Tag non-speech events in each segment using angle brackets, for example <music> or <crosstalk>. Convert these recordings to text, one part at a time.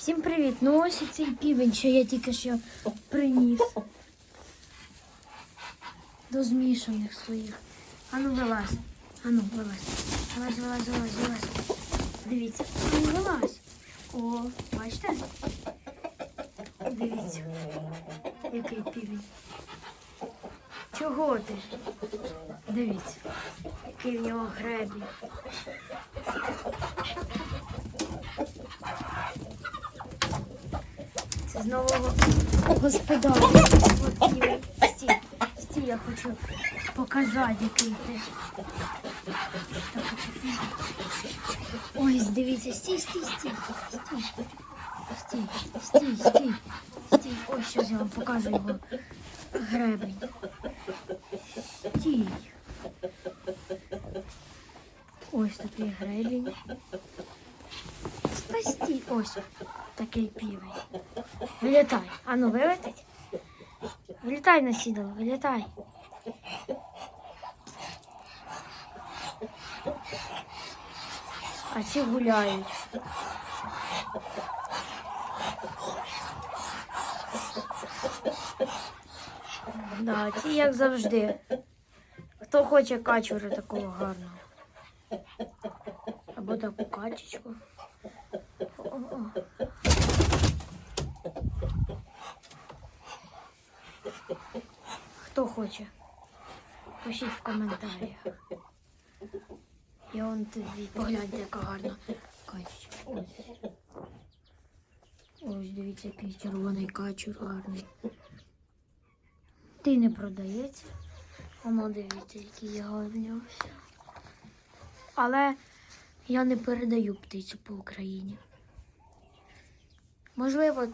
Всім привіт! Ну ось цей півень, що я тільки що приніс. До змішаних своїх. Ану вилазь. Ану, вилазь. Вилазь, вилазь, вилазь, вилазь. Дивіться. Ану, вилазь. О, бачите? Дивіться. Який півень. Чого ти? Дивіться. Який в нього гребінь. З нового господарства. Ігор, стій, я хочу показати, який ти. Ой, дивіться, стій, стій, стій. Стій, стій, стій, стій. Ось зараз я вам покажу його гребень. Стій. Ось такий гребень. Та стій, ось такий півень. Вилітай. Ану, вилетить? Вилітай на сідало, вилітай. А ці гуляють. Да, ці як завжди. Хто хоче качура такого гарного? Або таку качечку. Хто хоче? Пишіть в коментарях. Я вон тобі погляньте, яка гарна качечка. Ось. Ось дивіться, який червоний качур гарний. Ти не продається. Воно дивіться, який я гарний. Але я не передаю птицю по Україні. Можливо,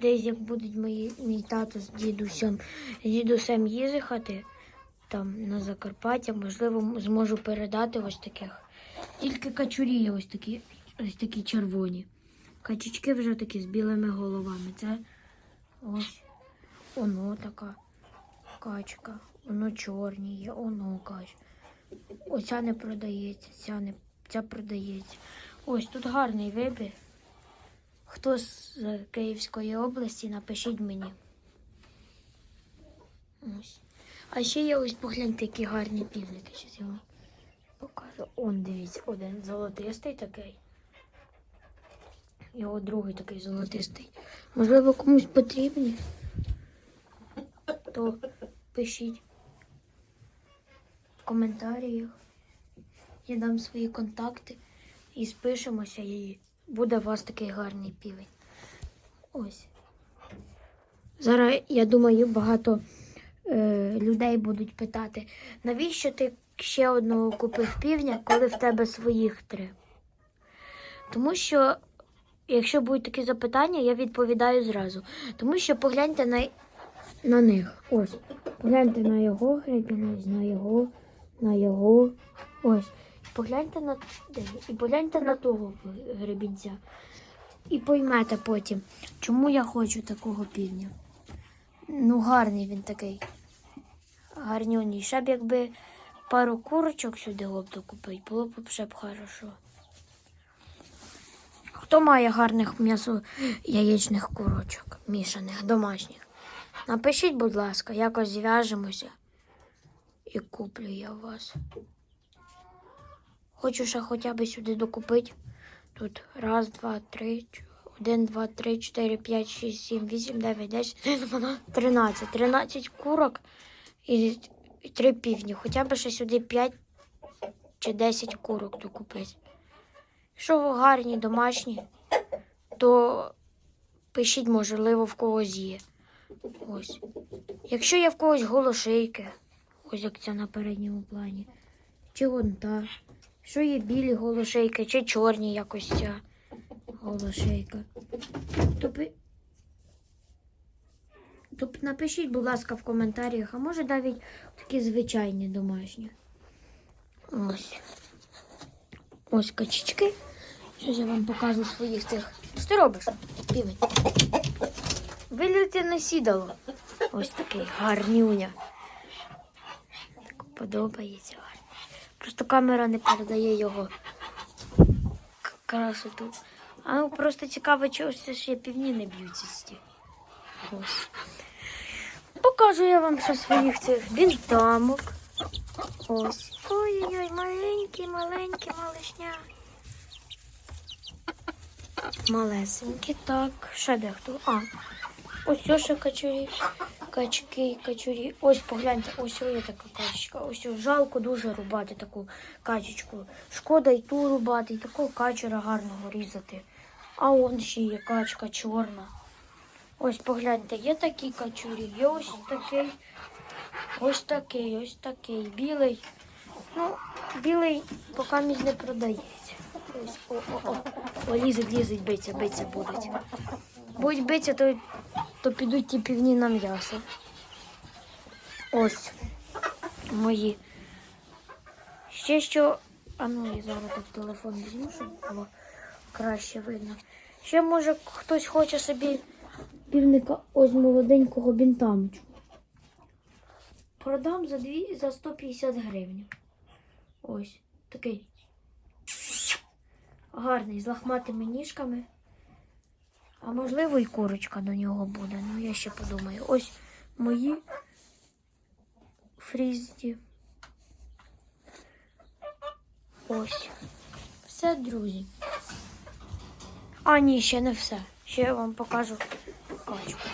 десь як будуть мої, мій тато з дідусем, дідусем їздити там на Закарпаття, можливо, зможу передати ось таких. Тільки качурі ось такі, ось такі червоні. Качечки вже такі з білими головами. Це ось оно така качка. Воно чорні є, оно кач. Оця не продається, ця не ця продається. Ось тут гарний вибір. Хто з Київської області, напишіть мені. Ось. А ще є ось погляньте, які гарні півники. Щас я вам покажу. Он дивіться, один золотистий такий. От другий такий золотистий. Можливо, комусь потрібні, то пишіть в коментарях. Я дам свої контакти і спишемося, і буде у вас такий гарний півень. Ось. Зараз, я думаю, багато е, людей будуть питати, навіщо ти ще одного купив півня, коли в тебе своїх три? Тому що, якщо будуть такі запитання, я відповідаю зразу. Тому що погляньте на, на них. Ось. Погляньте на його гребінь, на його, на його. Ось. Погляньте на і погляньте на того гребінця. І поймете потім, чому я хочу такого півня. Ну, гарний він такий. Гарнюній. Ще б якби пару курочок сюди лоб докупити, було б ще б хорошо. Хто має гарних м'ясо яєчних курочок, мішаних, домашніх? Напишіть, будь ласка, якось зв'яжемося і куплю я вас. Хочу ще хоча б сюди докупити. Тут раз, два, три, один, два, три, чотири, п'ять, шість, сім, вісім, дев'ять, десять, <laughs> тринадцять. Тринадцять курок і, три півні. Хоча б ще сюди п'ять чи десять курок докупити. Якщо ви гарні, домашні, то пишіть, можливо, в когось є. Ось. Якщо є в когось голошейки, ось як ця на передньому плані, чи вон та. Що є білі голошейки, чи чорні якось ця голошейка. То, пи- напишіть, будь ласка, в коментарях, а може навіть такі звичайні домашні. Ось. Ось качечки. Щось я вам покажу своїх тих. Що ти робиш? Півень. Виліти на сідало. Ось такий гарнюня. Так подобається. Просто камера не передає його красоту. А ну просто цікаво, чого все я півні не б'ються. Ось. Покажу я вам ще своїх цих бінтамок. Ось. Ой-ой-ой, маленькі, маленькі, малишня. Малесенькі, так. Ще дехто. А, ось ще качурі. Качки, качурі. Ось погляньте, ось є така качечка. Ось жалко дуже рубати таку качечку. Шкода і ту рубати, і такого качура гарного різати. А он ще є качка чорна. Ось погляньте, є такі качурі, є ось такий, ось такий, ось такий. Білий. Ну, білий поки між не продається. Ось, о, о, о. О, лізуть, лізуть, биться, биться будуть. Будуть биться, то, то підуть ті півні на м'ясо. Ось мої. Ще що. А ну я зараз так телефон візьму, щоб було краще видно. Ще може хтось хоче собі півника ось молоденького бінтамочку. Продам за, дві, за 150 гривень. Ось такий. Гарний, з лахматими ніжками. А можливо і курочка до нього буде. Ну я ще подумаю. Ось мої фрізді. Ось. Все, друзі. А, ні, ще не все. Ще я вам покажу качку.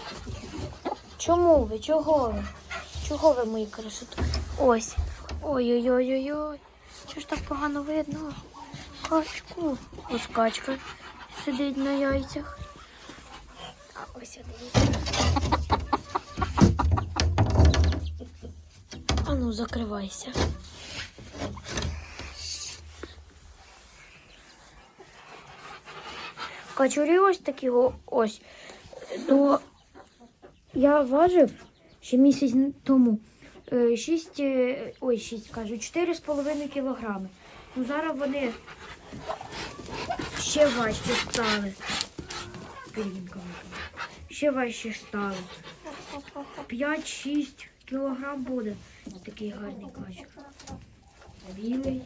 Чому ви? Чого ви? Чого ви мої красоти? Ось. Ой-ой-ой-ой-ой. Чого ж так погано видно? Качку. Ось качка сидить на яйцях. Ось. А ну, закривайся. Качурі ось такі ось. То я важив ще місяць тому. 6, ой, 6, кажу, 4,5 кілограми. Ну зараз вони ще важче стали. Випала. Ще важче стали. 5-6 кілограм буде. Такий гарний качок. Білий.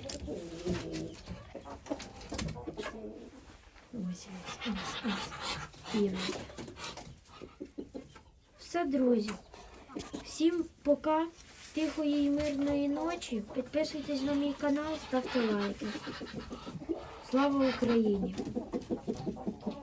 Ось, ось. Білий. Все, друзі. Всім пока. Тихої і мирної ночі. Підписуйтесь на мій канал, ставте лайки. Слава Україні!